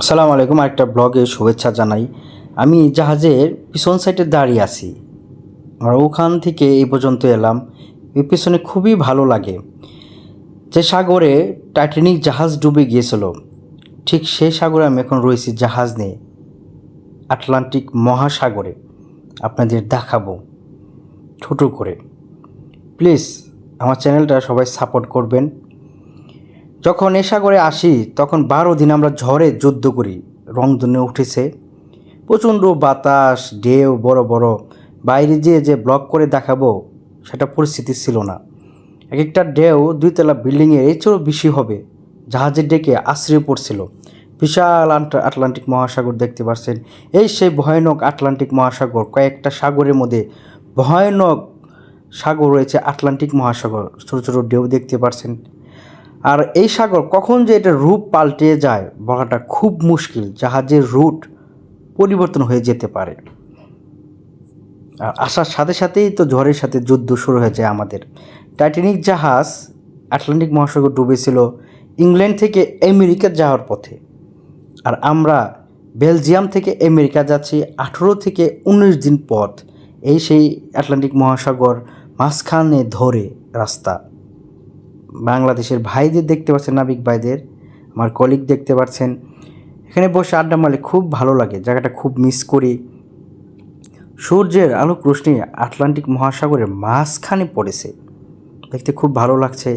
আসসালামু আলাইকুম, আরেকটা ব্লগে শুভেচ্ছা জানাই। আমি জাহাজের পিছন সাইডে দাঁড়িয়ে আছি। আর ওখান থেকে এই পর্যন্ত এলাম। এই পিছনে খুবই ভালো লাগে। যে সাগরে টাইটানিক জাহাজ ডুবে গিয়েছিল, ঠিক সেই সাগরে আমি এখন রয়েছি জাহাজ নিয়ে, আটলান্টিক মহাসাগরে। আপনাদের দেখাবো, ছোট করে। প্লিজ, আমার চ্যানেলটা সবাই সাপোর্ট করবেন। যখন এ সাগরে আসি, তখন বারো দিন আমরা ঝড়ে যুদ্ধ করি। রংধনে উঠেছে। প্রচণ্ড বাতাস, ঢেউ, বড় বড়। বাইরে যেয়ে যে ব্লক করে দেখাবো, সেটা পরিস্থিতি ছিল না। এক একটা ঢেউ দুইতলা বিল্ডিংয়ের চেয়েও বেশি হবে। জাহাজের ডেকে আশ্রয় পড়ছিল। বিশাল আটলান্টিক মহাসাগর দেখতে পাচ্ছেন এই সেই ভয়ানক আটলান্টিক মহাসাগর, কয়েকটা সাগরের মধ্যে ভয়ানক সাগর রয়েছে আটলান্টিক মহাসাগর। ছোটো ছোটো ঢেউ দেখতে পাচ্ছেন আর এই সাগর কখন যে এটা রূপ পাল্টে যায় বলাটা খুব মুশকিল, জাহাজের রুট পরিবর্তন হয়ে যেতে পারে। আর আসার সাথে সাথেই তো ঝড়ের সাথে যুদ্ধ শুরু হয়ে যায় আমাদের। টাইটানিক জাহাজ আটলান্টিক মহাসাগর ডুবেছিল, ইংল্যান্ড থেকে আমেরিকা যাওয়ার পথে। আর আমরা বেলজিয়াম থেকে আমেরিকা যাচ্ছি আঠেরো থেকে উনিশ দিন পথ, এই সেই আটলান্টিক মহাসাগর মাঝখানে ধরে রাস্তা। বাংলাদেশের ভাইদের দেখতে পাচ্ছেন, নাবিক ভাইদের, আমার কলিগ দেখতে পাচ্ছেন। এখানে বসে আড্ডা মারলে খুব ভালো লাগে, জায়গাটা খুব মিস করি। সূর্যের আলোক রোশনি আটলান্টিক মহাসাগরের মাঝখানে পড়েছে, দেখতে খুব ভালো লাগছে।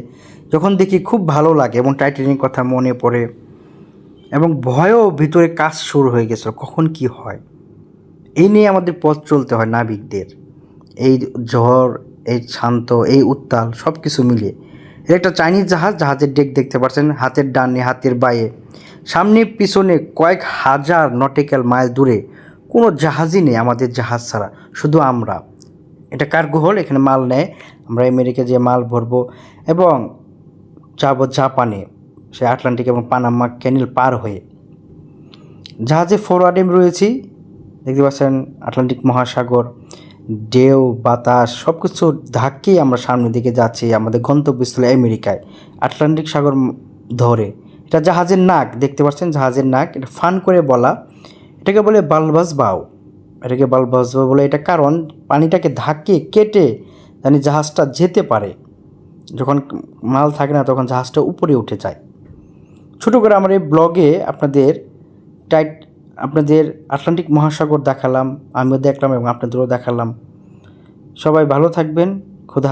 যখন দেখি খুব ভালো লাগে এবং টাইটানিক কথা মনে পড়ে এবং ভয়ও ভিতরে কাজ শুরু হয়ে গেছিল, কখন কি হয়? এই নিয়ে আমাদের পথ চলতে হয় নাবিকদের। এই ঝড়, এই শান্ত, এই উত্তাল সব কিছু মিলিয়ে। একটা চাইনিজ জাহাজ জাহাজের ডেক দেখতে পাচ্ছেন হাতের ডানে, হাতের বায়ে। সামনে, পিছনে কয়েক হাজার নটিক্যাল মাইল দূরে। কোনো জাহাজই নেই আমাদের জাহাজ ছাড়া, শুধু আমরা। এটা কার্গো হল এখানে মাল নেয়। আমরা আমেরিকা যে মাল ভরবো। এবং যাব জাপানে, সে আটলান্টিক এবং পানামা ক্যানেল পার হয়ে। জাহাজে ফরওয়ার্ডে রয়েছি। দেখতে পাচ্ছেন আটলান্টিক মহাসাগর। ঢেউ, বাতাস সব কিছু ধাক্কেই আমরা সামনের দিকে যাচ্ছি আমাদের গন্তব্যস্থলে আমেরিকায়, আটলান্টিক সাগর ধরে। এটা জাহাজের নাক, দেখতে পাচ্ছেন? জাহাজের নাক, এটা ফান করে বলা, এটাকে বলে বালবাস বাউ এটাকে বালবাস বাউ বলে, এটা কারণ পানিটাকে ধাক্কে কেটে জানি জাহাজটা যেতে পারে। যখন মাল থাকে না, তখন জাহাজটা উপরে উঠে যায়। ছোটো করে আমার এই ব্লগে আপনাদের টাইট আপনাদের আটলান্টিক মহাসাগর দেখালাম আমিও দেখলাম এবং আপনাদেরও দেখালাম। সবাই ভালো থাকবেন খুদা